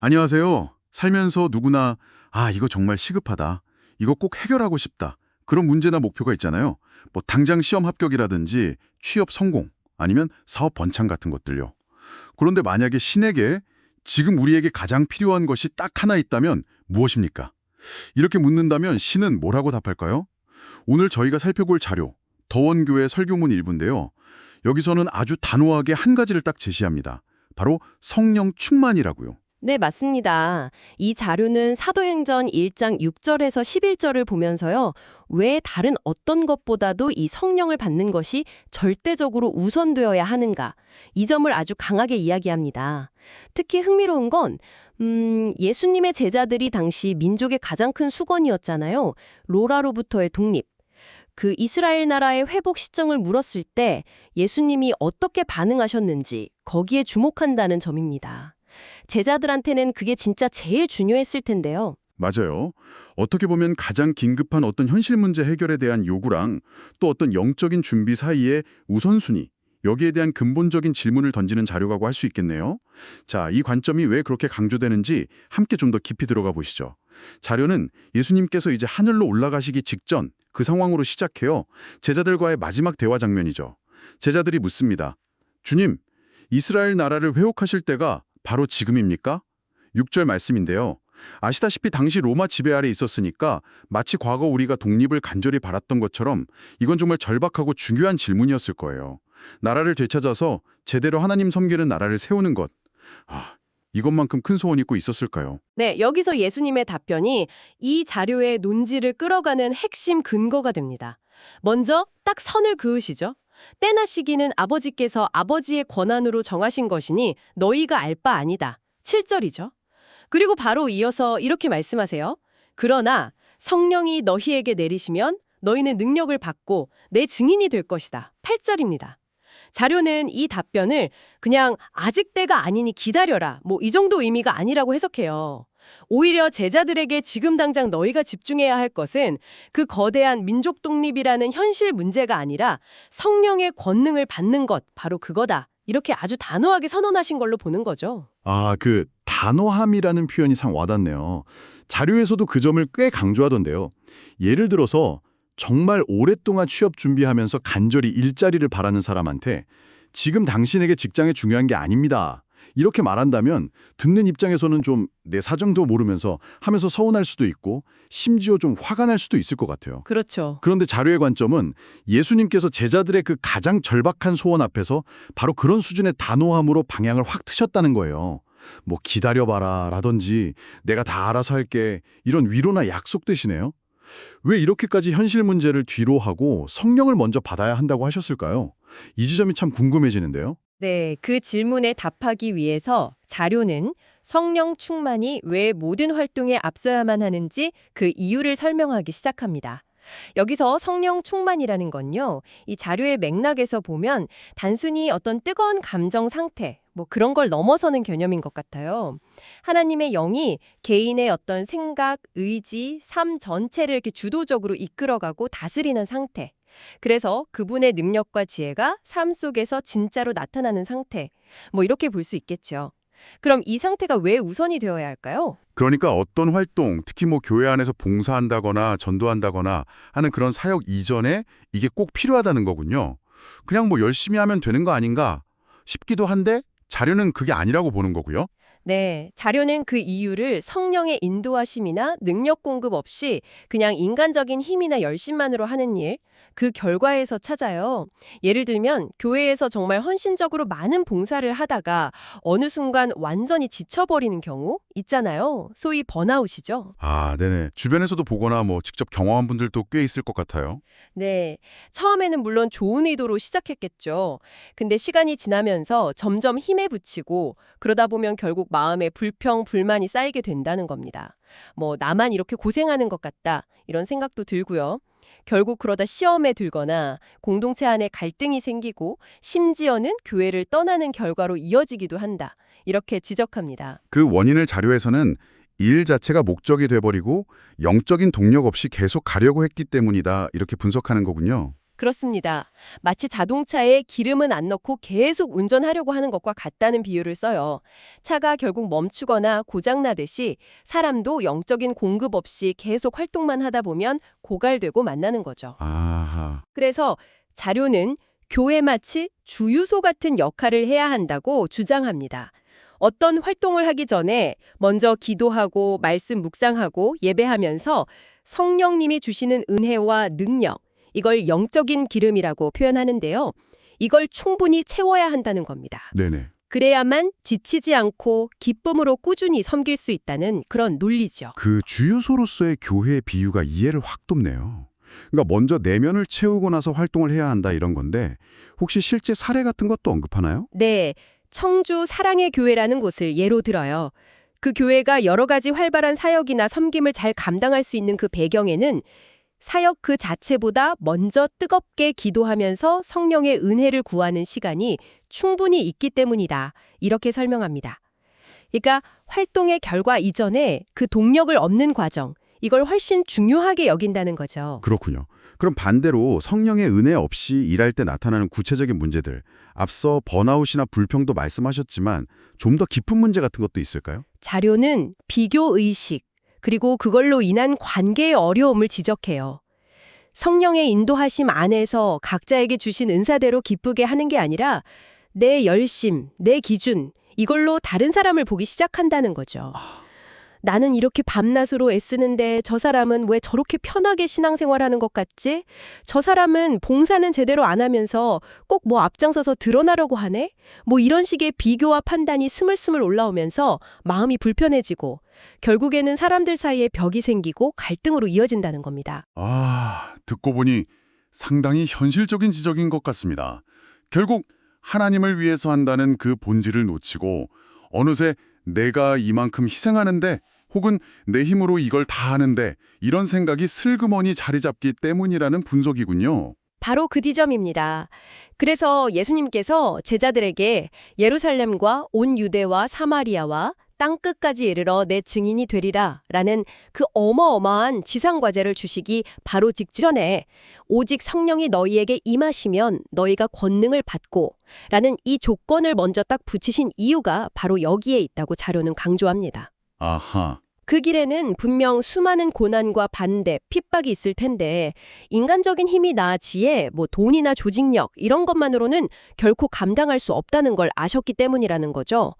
안녕하세요. 살면서 누구나 아, 이거 정말 시급하다. 이거 꼭 해결하고 싶다. 그런 문제나 목표가 있잖아요. 뭐 당장 시험 합격이라든지 취업 성공, 아니면 사업 번창 같은 것들요. 그런데 만약에 신에게 지금 우리에게 가장 필요한 것이 딱 하나 있다면 무엇입니까? 이렇게 묻는다면 신은 뭐라고 답할까요? 오늘 저희가 살펴볼 자료, 더원교회 설교문 일부인데요. 여기서는 아주 단호하게 한 가지를 딱 제시합니다. 바로 성령 충만이라고요. 네, 맞습니다. 이 자료는 사도행전 1장 6절에서 11절을 보면서요. 왜 다른 어떤 것보다도 이 성령을 받는 것이 절대적으로 우선되어야 하는가. 이 점을 아주 강하게 이야기합니다. 특히 흥미로운 건 음, 예수님의 제자들이 당시 민족의 가장 큰 수건이었잖아요. 로라로부터의 독립. 그 이스라엘 나라의 회복 시점을 물었을 때 예수님이 어떻게 반응하셨는지 거기에 주목한다는 점입니다. 제자들한테는 그게 진짜 제일 중요했을 텐데요. 맞아요. 어떻게 보면 가장 긴급한 어떤 현실 문제 해결에 대한 요구랑 또 어떤 영적인 준비 사이의 우선순위, 여기에 대한 근본적인 질문을 던지는 자료라고 할 수 있겠네요. 자, 이 관점이 왜 그렇게 강조되는지 함께 좀 더 깊이 들어가 보시죠. 자료는 예수님께서 이제 하늘로 올라가시기 직전 그 상황으로 시작해요. 제자들과의 마지막 대화 장면이죠. 제자들이 묻습니다. 주님, 이스라엘 나라를 회복하실 때가 바로 지금입니까? 6절 말씀인데요. 아시다시피 당시 로마 지배 아래 있었으니까 마치 과거 우리가 독립을 간절히 바랐던 것처럼 이건 정말 절박하고 중요한 질문이었을 거예요. 나라를 되찾아서 제대로 하나님 섬기는 나라를 세우는 것. 아, 이것만큼 큰 소원이 꼭 있었을까요? 네, 여기서 예수님의 답변이 이 자료의 논지를 끌어가는 핵심 근거가 됩니다. 먼저 딱 선을 그으시죠. 때나 시기는 아버지께서 아버지의 권한으로 정하신 것이니 너희가 알 바 아니다. 7절이죠. 그리고 바로 이어서 이렇게 말씀하세요. 그러나 성령이 너희에게 내리시면 너희는 능력을 받고 내 증인이 될 것이다. 8절입니다. 자료는 이 답변을 그냥 아직 때가 아니니 기다려라. 뭐 이 정도 의미가 아니라고 해석해요. 오히려 제자들에게 지금 당장 너희가 집중해야 할 것은 그 거대한 민족 독립이라는 현실 문제가 아니라 성령의 권능을 받는 것, 바로 그거다. 이렇게 아주 단호하게 선언하신 걸로 보는 거죠. 아, 그 단호함이라는 표현이 상 와닿네요. 자료에서도 그 점을 꽤 강조하던데요. 예를 들어서 정말 오랫동안 취업 준비하면서 간절히 일자리를 바라는 사람한테 지금 당신에게 직장이 중요한 게 아닙니다. 이렇게 말한다면 듣는 입장에서는 좀 내 사정도 모르면서 하면서 서운할 수도 있고 심지어 좀 화가 날 수도 있을 것 같아요. 그렇죠. 그런데 자료의 관점은 예수님께서 제자들의 그 가장 절박한 소원 앞에서 바로 그런 수준의 단호함으로 방향을 확 트셨다는 거예요. 뭐 기다려봐라 라든지 내가 다 알아서 할게 이런 위로나 약속 대신에요. 왜 이렇게까지 현실 문제를 뒤로 하고 성령을 먼저 받아야 한다고 하셨을까요? 이 지점이 참 궁금해지는데요. 네, 그 질문에 답하기 위해서 자료는 성령 충만이 왜 모든 활동에 앞서야만 하는지 그 이유를 설명하기 시작합니다. 여기서 성령 충만이라는 건요, 이 자료의 맥락에서 보면 단순히 어떤 뜨거운 감정 상태, 뭐 그런 걸 넘어서는 개념인 것 같아요. 하나님의 영이 개인의 어떤 생각, 의지, 삶 전체를 이렇게 주도적으로 이끌어가고 다스리는 상태. 그래서 그분의 능력과 지혜가 삶 속에서 진짜로 나타나는 상태. 뭐 이렇게 볼 수 있겠죠. 그럼 이 상태가 왜 우선이 되어야 할까요? 그러니까 어떤 활동, 특히 뭐 교회 안에서 봉사한다거나 전도한다거나 하는 그런 사역 이전에 이게 꼭 필요하다는 거군요. 그냥 뭐 열심히 하면 되는 거 아닌가 싶기도 한데 자료는 그게 아니라고 보는 거고요. 네, 자료는 그 이유를 성령의 인도하심이나 능력 공급 없이 그냥 인간적인 힘이나 열심만으로 하는 일, 그 결과에서 찾아요. 예를 들면 교회에서 정말 헌신적으로 많은 봉사를 하다가 어느 순간 완전히 지쳐버리는 경우 있잖아요. 소위 번아웃이죠. 아, 네네. 주변에서도 보거나 뭐 직접 경험한 분들도 꽤 있을 것 같아요. 네, 처음에는 물론 좋은 의도로 시작했겠죠. 근데 시간이 지나면서 점점 힘에 부치고 그러다 보면 결국 마음에 불평, 불만이 쌓이게 된다는 겁니다. 뭐 나만 이렇게 고생하는 것 같다 이런 생각도 들고요. 결국 그러다 시험에 들거나 공동체 안에 갈등이 생기고 심지어는 교회를 떠나는 결과로 이어지기도 한다. 이렇게 지적합니다. 그 원인을 자료에서는 일 자체가 목적이 돼버리고 영적인 동력 없이 계속 가려고 했기 때문이다 이렇게 분석하는 거군요. 그렇습니다. 마치 자동차에 기름은 안 넣고 계속 운전하려고 하는 것과 같다는 비유를 써요. 차가 결국 멈추거나 고장나듯이 사람도 영적인 공급 없이 계속 활동만 하다 보면 고갈되고 만나는 거죠. 아하. 그래서 자료는 교회 마치 주유소 같은 역할을 해야 한다고 주장합니다. 어떤 활동을 하기 전에 먼저 기도하고 말씀 묵상하고 예배하면서 성령님이 주시는 은혜와 능력, 이걸 영적인 기름이라고 표현하는데요. 이걸 충분히 채워야 한다는 겁니다. 네네. 그래야만 지치지 않고 기쁨으로 꾸준히 섬길 수 있다는 그런 논리죠. 그 주유소로서의 교회의 비유가 이해를 확 돕네요. 그러니까 먼저 내면을 채우고 나서 활동을 해야 한다 이런 건데 혹시 실제 사례 같은 것도 언급하나요? 네, 청주 사랑의 교회라는 곳을 예로 들어요. 그 교회가 여러 가지 활발한 사역이나 섬김을 잘 감당할 수 있는 그 배경에는 사역 그 자체보다 먼저 뜨겁게 기도하면서 성령의 은혜를 구하는 시간이 충분히 있기 때문이다. 이렇게 설명합니다. 그러니까 활동의 결과 이전에 그 동력을 얻는 과정, 이걸 훨씬 중요하게 여긴다는 거죠. 그렇군요. 그럼 반대로 성령의 은혜 없이 일할 때 나타나는 구체적인 문제들, 앞서 번아웃이나 불평도 말씀하셨지만 좀 더 깊은 문제 같은 것도 있을까요? 자료는 비교 의식, 그리고 그걸로 인한 관계의 어려움을 지적해요. 성령의 인도하심 안에서 각자에게 주신 은사대로 기쁘게 하는 게 아니라 내 열심, 내 기준, 이걸로 다른 사람을 보기 시작한다는 거죠. 나는 이렇게 밤낮으로 애쓰는데 저 사람은 왜 저렇게 편하게 신앙생활하는 것 같지? 저 사람은 봉사는 제대로 안 하면서 꼭 뭐 앞장서서 드러나려고 하네? 뭐 이런 식의 비교와 판단이 스물스물 올라오면서 마음이 불편해지고 결국에는 사람들 사이에 벽이 생기고 갈등으로 이어진다는 겁니다. 아, 듣고 보니 상당히 현실적인 지적인 것 같습니다. 결국 하나님을 위해서 한다는 그 본질을 놓치고 어느새 내가 이만큼 희생하는데 혹은 내 힘으로 이걸 다 하는데 이런 생각이 슬그머니 자리 잡기 때문이라는 분석이군요. 바로 그 지점입니다. 그래서 예수님께서 제자들에게 예루살렘과 온 유대와 사마리아와 땅 끝까지 이르러 내 증인이 되리라 라는 그 어마어마한 지상과제를 주시기 바로 직전에 오직 성령이 너희에게 임하시면 너희가 권능을 받고 라는 이 조건을 먼저 딱 붙이신 이유가 바로 여기에 있다고 자료는 강조합니다. 아하. 그 길에는 분명 수많은 고난과 반대, 핍박이 있을 텐데 인간적인 힘이 나지에 뭐 돈이나 조직력 이런 것만으로는 결코 감당할 수 없다는 걸 아셨기 때문이라는 거죠.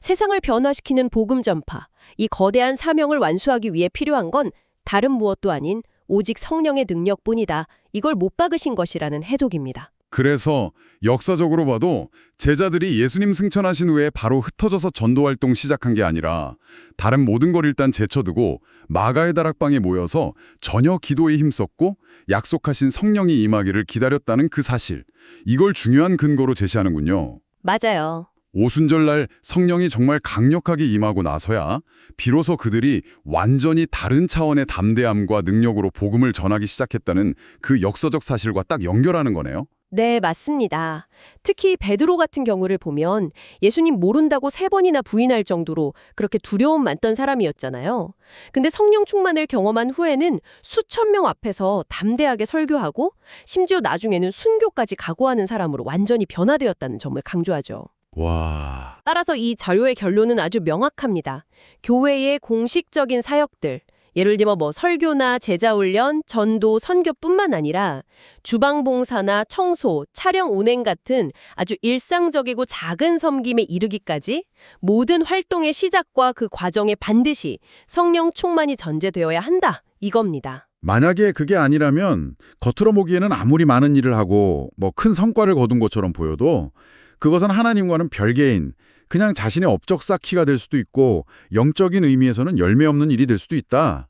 세상을 변화시키는 복음 전파, 이 거대한 사명을 완수하기 위해 필요한 건 다른 무엇도 아닌 오직 성령의 능력뿐이다. 이걸 못 박으신 것이라는 해독입니다. 그래서 역사적으로 봐도 제자들이 예수님 승천하신 후에 바로 흩어져서 전도 활동 시작한 게 아니라 다른 모든 걸 일단 제쳐두고 마가의 다락방에 모여서 전혀 기도에 힘썼고 약속하신 성령이 임하기를 기다렸다는 그 사실. 이걸 중요한 근거로 제시하는군요. 맞아요. 오순절날 성령이 정말 강력하게 임하고 나서야 비로소 그들이 완전히 다른 차원의 담대함과 능력으로 복음을 전하기 시작했다는 그 역사적 사실과 딱 연결하는 거네요. 네, 맞습니다. 특히 베드로 같은 경우를 보면 예수님 모른다고 세 번이나 부인할 정도로 그렇게 두려움 많던 사람이었잖아요. 근데 성령 충만을 경험한 후에는 수천 명 앞에서 담대하게 설교하고 심지어 나중에는 순교까지 각오하는 사람으로 완전히 변화되었다는 점을 강조하죠. 와... 따라서 이 자료의 결론은 아주 명확합니다. 교회의 공식적인 사역들, 예를 들어 뭐 설교나 제자훈련, 전도, 선교뿐만 아니라 주방봉사나 청소, 차량 운행 같은 아주 일상적이고 작은 섬김에 이르기까지 모든 활동의 시작과 그 과정에 반드시 성령 충만이 전제되어야 한다. 이겁니다. 만약에 그게 아니라면 겉으로 보기에는 아무리 많은 일을 하고 뭐 큰 성과를 거둔 것처럼 보여도 그것은 하나님과는 별개인 그냥 자신의 업적 쌓기가 될 수도 있고 영적인 의미에서는 열매 없는 일이 될 수도 있다.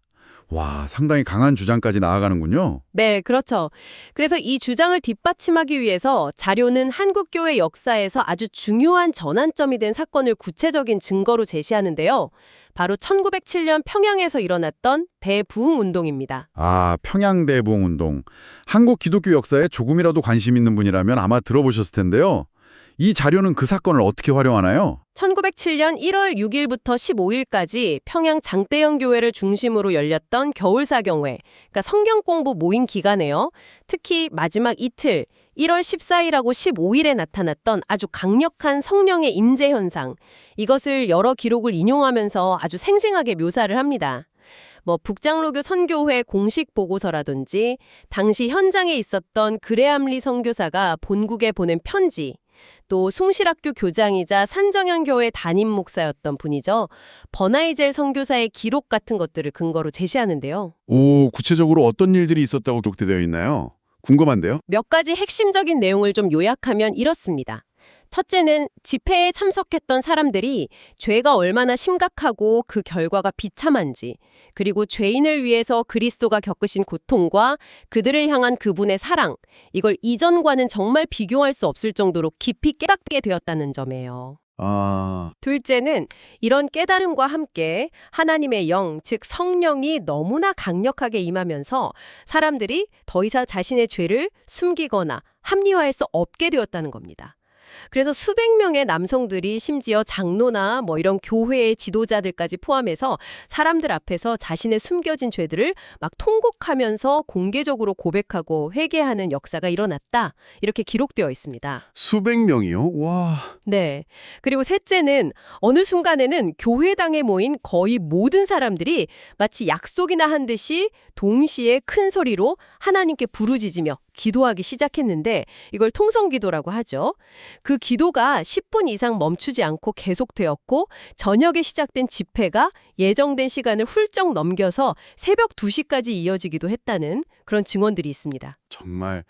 와, 상당히 강한 주장까지 나아가는군요. 네, 그렇죠. 그래서 이 주장을 뒷받침하기 위해서 자료는 한국교회 역사에서 아주 중요한 전환점이 된 사건을 구체적인 증거로 제시하는데요. 바로 1907년 평양에서 일어났던 대부흥운동입니다. 아, 평양 대부흥운동. 한국 기독교 역사에 조금이라도 관심 있는 분이라면 아마 들어보셨을 텐데요. 이 자료는 그 사건을 어떻게 활용하나요? 1907년 1월 6일부터 15일까지 평양 장대영 교회를 중심으로 열렸던 겨울사경회, 그러니까 성경 공부 모임 기간에요. 특히 마지막 이틀, 1월 14일하고 15일에 나타났던 아주 강력한 성령의 임재 현상, 이것을 여러 기록을 인용하면서 아주 생생하게 묘사를 합니다. 뭐 북장로교 선교회 공식 보고서라든지 당시 현장에 있었던 그레암리 선교사가 본국에 보낸 편지, 또 숭실학교 교장이자 산정현 교회 담임 목사였던 분이죠. 버나이젤 선교사의 기록 같은 것들을 근거로 제시하는데요. 오, 구체적으로 어떤 일들이 있었다고 기록되어 있나요? 궁금한데요. 몇 가지 핵심적인 내용을 좀 요약하면 이렇습니다. 첫째는 집회에 참석했던 사람들이 죄가 얼마나 심각하고 그 결과가 비참한지, 그리고 죄인을 위해서 그리스도가 겪으신 고통과 그들을 향한 그분의 사랑, 이걸 이전과는 정말 비교할 수 없을 정도로 깊이 깨닫게 되었다는 점이에요. 아, 둘째는 이런 깨달음과 함께 하나님의 영, 즉 성령이 너무나 강력하게 임하면서 사람들이 더 이상 자신의 죄를 숨기거나 합리화할 수 없게 되었다는 겁니다. 그래서 수백 명의 남성들이 심지어 장로나 뭐 이런 교회의 지도자들까지 포함해서 사람들 앞에서 자신의 숨겨진 죄들을 막 통곡하면서 공개적으로 고백하고 회개하는 역사가 일어났다. 이렇게 기록되어 있습니다. 수백 명이요? 와. 네. 그리고 셋째는 어느 순간에는 교회당에 모인 거의 모든 사람들이 마치 약속이나 한 듯이 동시에 큰 소리로 하나님께 부르짖으며 기도하기 시작했는데 이걸 통성 기도라고 하죠. 그 기도가 10분 이상 멈추지 않고 계속되었고 저녁에 시작된 집회가 예정된 시간을 훌쩍 넘겨서 새벽 2시까지 이어지기도 했다는 그런 증언들이 있습니다. 정말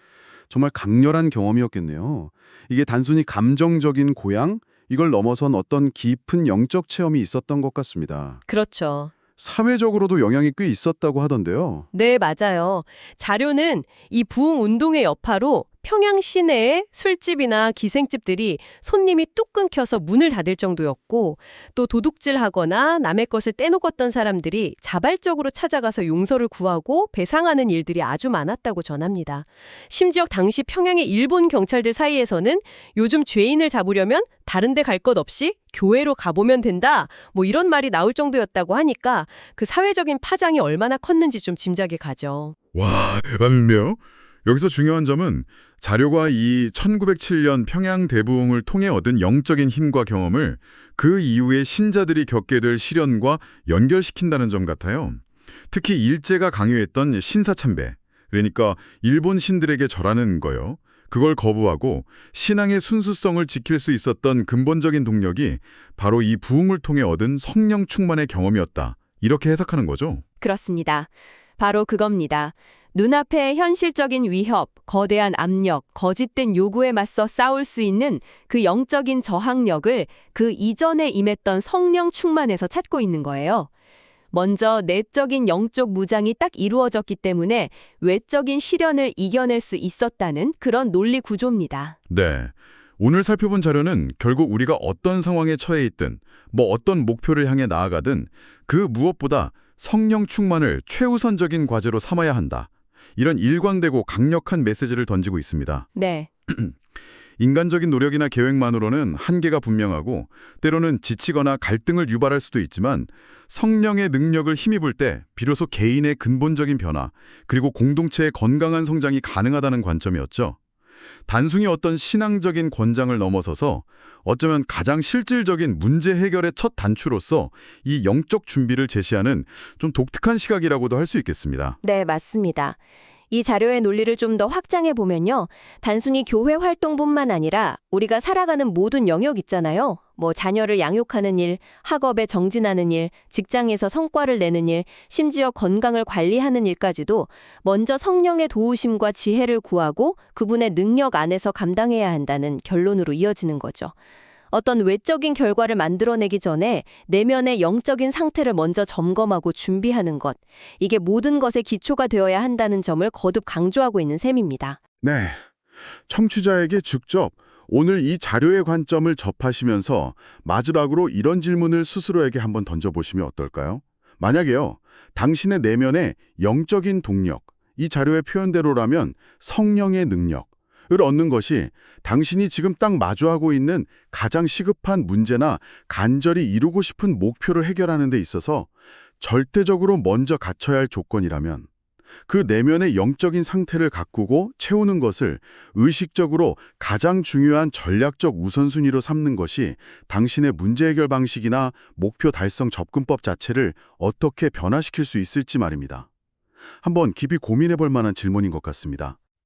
정말 강렬한 경험이었겠네요. 이게 단순히 감정적인 고향 이걸 넘어선 어떤 깊은 영적 체험이 있었던 것 같습니다. 그렇죠. 사회적으로도 영향이 꽤 있었다고 하던데요. 네, 맞아요. 자료는 이 부흥 운동의 여파로 평양 시내의 술집이나 기생집들이 손님이 뚝 끊겨서 문을 닫을 정도였고 또 도둑질하거나 남의 것을 떼놓았던 사람들이 자발적으로 찾아가서 용서를 구하고 배상하는 일들이 아주 많았다고 전합니다. 심지어 당시 평양의 일본 경찰들 사이에서는 요즘 죄인을 잡으려면 다른 데 갈 것 없이 교회로 가보면 된다. 뭐 이런 말이 나올 정도였다고 하니까 그 사회적인 파장이 얼마나 컸는지 좀 짐작이 가죠. 와, 대단한데요? 여기서 중요한 점은 자료가 이 1907년 평양 대부흥을 통해 얻은 영적인 힘과 경험을 그 이후에 신자들이 겪게 될 시련과 연결시킨다는 점 같아요. 특히 일제가 강요했던 신사참배, 그러니까 일본 신들에게 절하는 거요. 그걸 거부하고 신앙의 순수성을 지킬 수 있었던 근본적인 동력이 바로 이 부흥을 통해 얻은 성령 충만의 경험이었다. 이렇게 해석하는 거죠. 그렇습니다. 바로 그겁니다. 눈앞의 현실적인 위협, 거대한 압력, 거짓된 요구에 맞서 싸울 수 있는 그 영적인 저항력을 그 이전에 임했던 성령 충만에서 찾고 있는 거예요. 먼저 내적인 영적 무장이 딱 이루어졌기 때문에 외적인 시련을 이겨낼 수 있었다는 그런 논리 구조입니다. 네. 오늘 살펴본 자료는 결국 우리가 어떤 상황에 처해 있든 뭐 어떤 목표를 향해 나아가든 그 무엇보다 성령 충만을 최우선적인 과제로 삼아야 한다. 이런 일관되고 강력한 메시지를 던지고 있습니다. 네. 인간적인 노력이나 계획만으로는 한계가 분명하고 때로는 지치거나 갈등을 유발할 수도 있지만 성령의 능력을 힘입을 때 비로소 개인의 근본적인 변화 그리고 공동체의 건강한 성장이 가능하다는 관점이었죠. 단순히 어떤 신앙적인 권장을 넘어서서 어쩌면 가장 실질적인 문제 해결의 첫 단추로서 이 영적 준비를 제시하는 좀 독특한 시각이라고도 할 수 있겠습니다. 네, 맞습니다. 이 자료의 논리를 좀 더 확장해 보면요. 단순히 교회 활동뿐만 아니라 우리가 살아가는 모든 영역 있잖아요. 뭐 자녀를 양육하는 일, 학업에 정진하는 일, 직장에서 성과를 내는 일, 심지어 건강을 관리하는 일까지도 먼저 성령의 도우심과 지혜를 구하고 그분의 능력 안에서 감당해야 한다는 결론으로 이어지는 거죠. 어떤 외적인 결과를 만들어내기 전에 내면의 영적인 상태를 먼저 점검하고 준비하는 것. 이게 모든 것의 기초가 되어야 한다는 점을 거듭 강조하고 있는 셈입니다. 네. 청취자에게 직접 오늘 이 자료의 관점을 접하시면서 마지막으로 이런 질문을 스스로에게 한번 던져보시면 어떨까요? 만약에요, 당신의 내면의 영적인 동력, 이 자료의 표현대로라면 성령의 능력, 얻는 것이 당신이 지금 딱 마주하고 있는 가장 시급한 문제나 간절히 이루고 싶은 목표를 해결하는 데 있어서 절대적으로 먼저 갖춰야 할 조건이라면 그 내면의 영적인 상태를 가꾸고 채우는 것을 의식적으로 가장 중요한 전략적 우선순위로 삼는 것이 당신의 문제 해결 방식이나 목표 달성 접근법 자체를 어떻게 변화시킬 수 있을지 말입니다. 한번 깊이 고민해 볼 만한 질문인 것 같습니다.